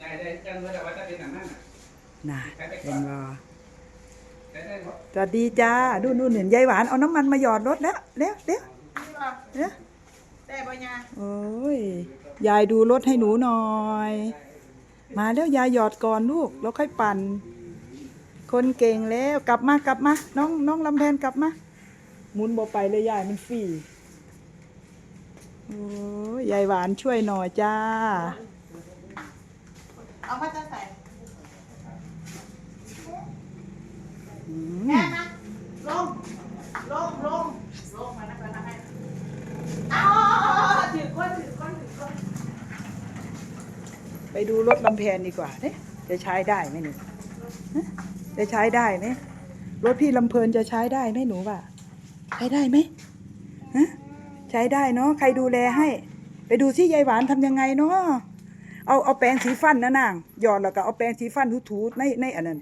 ได้ได้จังเลยแต่ว่าจะเป็นอย่างนั้นน่ะน่ะเป็นบอได้ได้หมดสวัสดีจ้าดูนู่นเห็นยายหวานเอาน้ำมันมาหยอดรถแล้วเร็วเร็วนี่บ่เร็วได้บ่ยาโอ้ยยายดูรถให้หนูหน่อย มาแล้วยายหยอดก่อนลูกแล้วค่อยปั่น คนเก่งแล้วกลับมากลับมาน้องน้องลำแพนกลับมาหมุนบ่ไปเลยยายมันฟรีโอ้ยยายหวานช่วยหน่อยจ้า เอามาจะใส่อืมแม่มาลง ลง ลง ลงมานะมาให้เอาถือก้นถือก้นถือก้นไปดูรถลำแพนดีกว่าเนี่ยจะใช้ได้ไหมหนูฮะจะใช้ได้ไหมรถพี่ลำเพลินจะใช้ได้ไหมหนูว่าใช้ได้ไหมฮะใช้ได้เนาะใครดูแลให้ ไปดูที่ยายหวานทำยังไงเนาะ เอาเอาแปรงสีฟันนะนางหยอดแล้วก็เอาแปรงสีฟันถูๆในในอันนั้น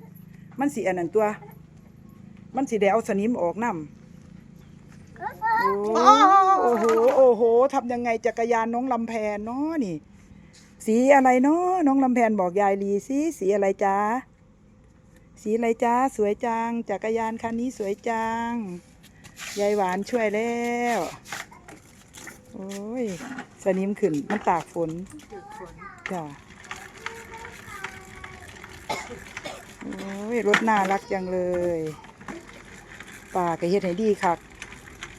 มันสีอันนั้นตัว มันสีแดงเอาสนิมออกน้ำโอ้โอ้โหโอ้โหทำยังไงจักรยานน้องลำแพนเนาะนี่ สีอะไรเนาะน้องลำแพนบอกยายลีสิสีอะไรจ้าสีอะไรจ้าสวยจังจักรยานคันนี้สวยจังยายหวานช่วยแล้ว โอ้ยสนิมขึ้น มันตากฝนจ้าโอ้ยรถน่ารักจังเลยป่าก็เฮ็ดให้ดีคัก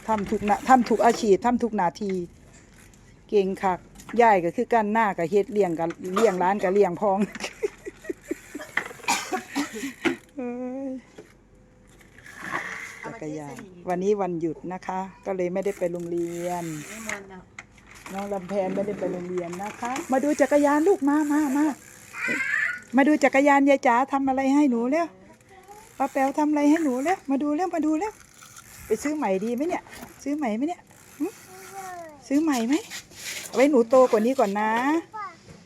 ทำทุกนะทำทุกอาชีพทำทุกนาที เก่งคักยายก็คือกันหน้ากับเฮ็ดเลี้ยงกับเลี้ยงร้านกับเลี้ยงพอง เอ้ยจั กรยานวันนี้วันหยุดนะคะ ก็เลยไม่ได้ไปโรงเรียน น้องลำแพนไม่ได้ไปโรงเรียนนะคะ มาดูจักรยานลูกมามามามาดูจักรยานยายจ๋าทำอะไรให้หนูเร็วป้าแป๋วทำอะไรให้หนูเร็วมาดูเร็วมาดูเร็วไปซื้อใหม่ดีไหมเนี่ย ซื้อใหม่ไหมเนี่ยซื้อใหม่ไหมเอาไว้หนูโตกว่านี้ก่อนนะ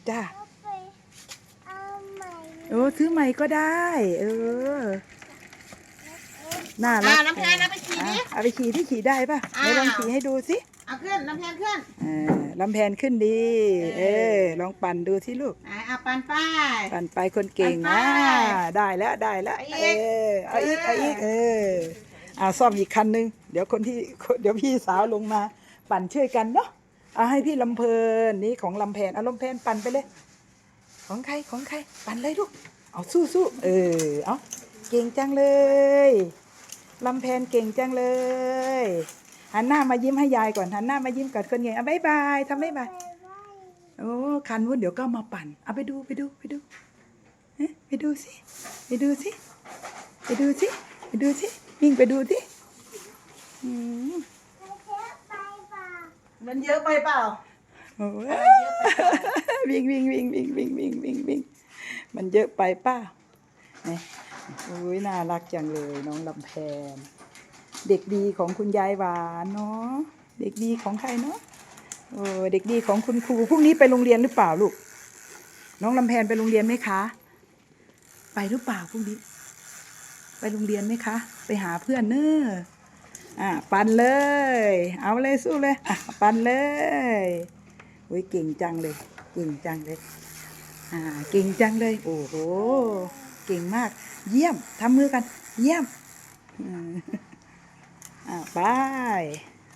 จ้าโอ้ซื้อใหม่ก็ได้ เออ น่ารัอ่ากน้ำแพนเอาไปขี่ดิ อะเอาไปขี่ที่ขี่ได้ป่ะไหนลองขี่ให้ดูสิเอาขึ้นน้ำแพนขึ้น เออลำแพนขึ้นดีเออ ลองปั่นดูที่ลูก อ่าเอาปันป้าย ปั่นไปคนเก่งปั่นะนไปได้แล้วได้แล้วเอาเออีกอเอาอีกเอเอาออีกเอออ่าซ่อมอีกคันนึง เดี๋ยวคนที่เดี๋ยวพี่สาวลงมา ปั่นช่วยกันเนาะเอาให้พี่ลำเพลินนี่ของลำแพนเอาลำแพนปั่นไปเลย ของใครของใครปั่นเลยลูกเอาสู้สู้เออเอาเก่งจังเลย ลำแพนเก่งจังเลย หันหน้ามายิ้มให้ยายก่อน หันหน้ามายิ้มก่อนคนเก่งอะบ๊ายบายทำบ๊ายบาย โอ้คันวุ้นเดี๋ยวก็มาปั่น เอาไปดูไปดูไปดูเอ๊ะไปดูสิ ไปดูสิ ไปดูสิ ไปดูสิ วิ่งไปดูสิอืมมันเยอะไปเปล่าโอ้ยวิ่งวิ่งวิ่งวิ่งวิ่งวิ่งวิ่งวิ่งมันเยอะไปป้าเนี่ยโอ้ยน่ารักจังเลยน้องลำแพน เด็กดีของคุณยายหวานเนาะเด็กดีของใครเนาะโอ้เด็กดีของคุณครูพรุ่งนี้ไปโรงเรียนหรือเปล่าลูก น้องลำแพนไปโรงเรียนไหมคะ ไปหรือเปล่าพรุ่งนี้ ไปโรงเรียนไหมคะ ไปหาเพื่อนเนอะอะปันเลย เอาเลยสู้เลยอะปันเลยโอ้ยเก่งจังเลยเก่งจังเลย อ่าเก่งจังเลย โอ้โห เก่งมาก เยี่ยมทำมือกัน เยี่ยมอ่าไป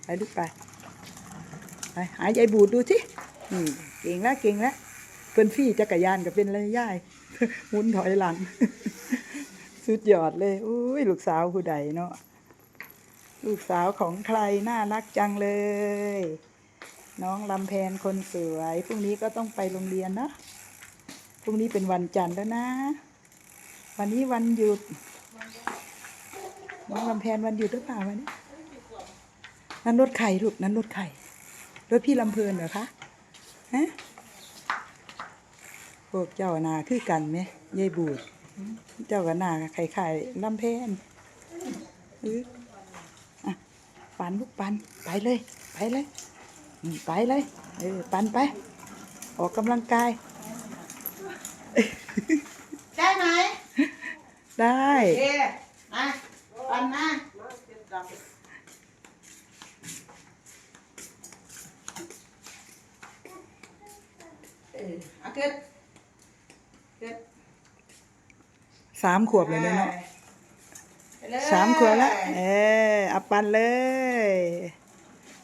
ไปลูกไปไปหายายบูดดูสิอืมเก่งแล้วเก่งแล้วเพื่อนฟี่จักรยานกับเป็นเลยย่ายหมุนถอยหลัง สุดยอดเลยอุ้ยลูกสาวผู้ใดเนาะลูกสาวของใครน่ารักจังเลย น้องลำแพนคนสวยพรุ่งนี้ก็ต้องไปโรงเรียนนะพรุ่งนี้เป็นวันจันทร์แล้วนะ วันนี้วันหยุดน้องลำแพนวันหยุดหรือเปล่าวันนี้นั่นรถไข่ลูกนั่นรถไข่รถพี่ลำเพลินเหรอคะฮะพวกเจ้านาคือกันไหมยายบูด เจ้ากับนาไข่ไข่ลำแพนเอออะปันลูกปันไปเลย ไปเลยไปเลยเออปันไป ออกกำลังกาย ได้ไหม ได้ โอเคมาปันมาเออเอาขึ้นเจ็ดสามขวบเลยเนี่ยเนาะไปเลยสามขวบแล้วเออเอาปันเลย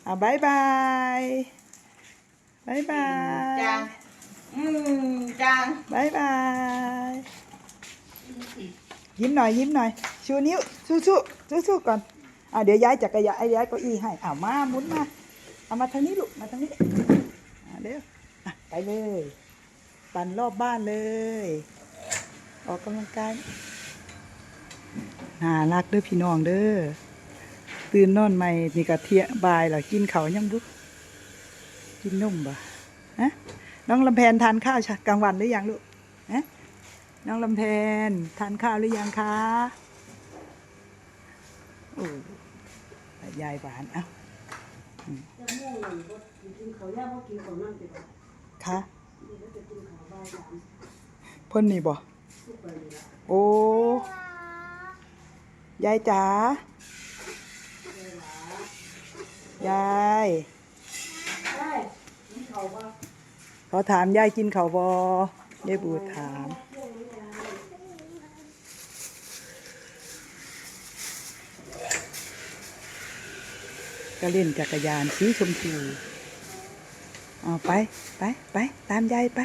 เอาบายบายบายบายจังอืมจัง บายบาย ยิ้มหน่อยยิ้มหน่อย ชูนิ้วสู้สู้สู้สู้ก่อนอ่าเดี๋ยวย้ายจักรยานไอ้ย้ายเก้าอี้ให้อ่ามาหมุนมาเอามาทางนี้ลูกมาทางนี้อ่าเดี๋ยวอะไปเลย ปั่นรอบบ้านเลย ออกกำลังกายน่ารักเด้อพี่น้องเด้อตื่นนอนใหม่นี่กะเทียบายเหรอกินเขายังบุกกินนมบ่ฮะน้องลำแพนทานข้าวชะกลางวันหรือยังลูกฮะ น้องลำแพนทานข้าวหรือยังคะโอ้ยายหวานเอ้าจะม่วงหนึ่งบ่กินเขาวย่าบ่กินเขาวนั่งติดค่ะนี่แล้วจะกินเขาวบ่ายสามเพิ่นนี่บ่ทุกไปเลยละโอ้ยายจ๋ายายได้กินเขาวบ่เขาถามยายกินข้าวบยายบูถาม ก็เล่นจักรยานสีชมพูเอาไปไปไปตามยายไป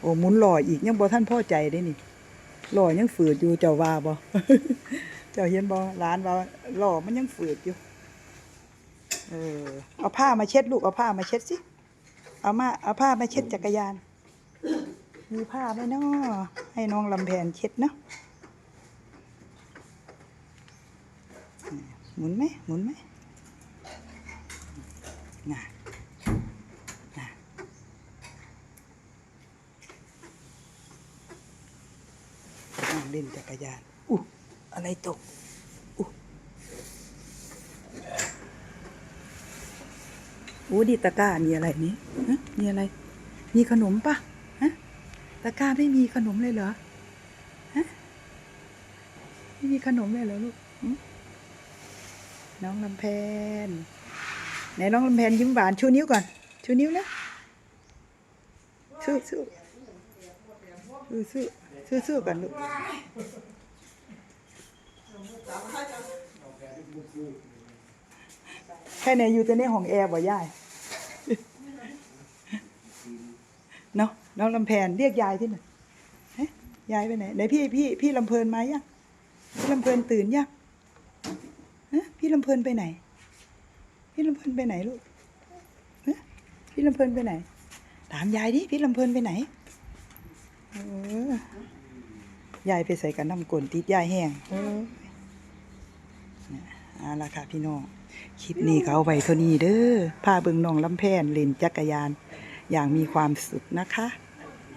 โอ้หมุนหล่ออีกยังบ่ท่านพ่อใจได้นี่หล่อยังฝืดอยู่เจ้าว่าบ่เจ้าเห็นบ่ร้านว่าหล่อมันยังฝืดอยู่เออเอาผ้ามาเช็ดลูกเอาผ้ามาเช็ดสิเอามาเอาผ้ามาเช็ดจักรยาน มีผ้าไหมเนาะให้น้องลำแพนเช็ดเนาะหมุนไหมหมุนไหม นะนะนั่งเล่นจักรยานอู้อะไรตกอู้โอ้ดีตะกร้ามีอะไรนี่ฮะมีอะไร มีขนมปะฮะตะกร้าไม่มีขนมเลยเหรอฮะไม่มีขนมเลยเหรอลูกน้องลำแพน ไหนน้องลำแพนยิ้มหวานชูนิ้วก่อน ชูนิ้วนะสู้สู้สู้สู้สู้สู้ก่อนลูกแค่ไหนอยู่แต่ในห้องแอร์บ่ย่ายเนาะน้องลำแพนเรียกยายที่ไหนยยายไปไหนไหนพี่พี่พี่ลำเพลินมายังพี่ลำเพลินตื่นยังพี่ลำเพลินไปไหน พี่ลำเพลินไปไหนลูกฮะพี่ลำเพลินไปไหน ถามยายดิพี่ลำเพลินไปไหนเออยายไปใส่กันน้ำกลนติดยายแห้งเออเนี่ยเอาละค่ะพี่น้องคลิปนี้ก็เอาไว้เท่านี้เด้อพาเบิ่งน้องลำแพนเล่นจักรยาน อย่างมีความสุขนะคะ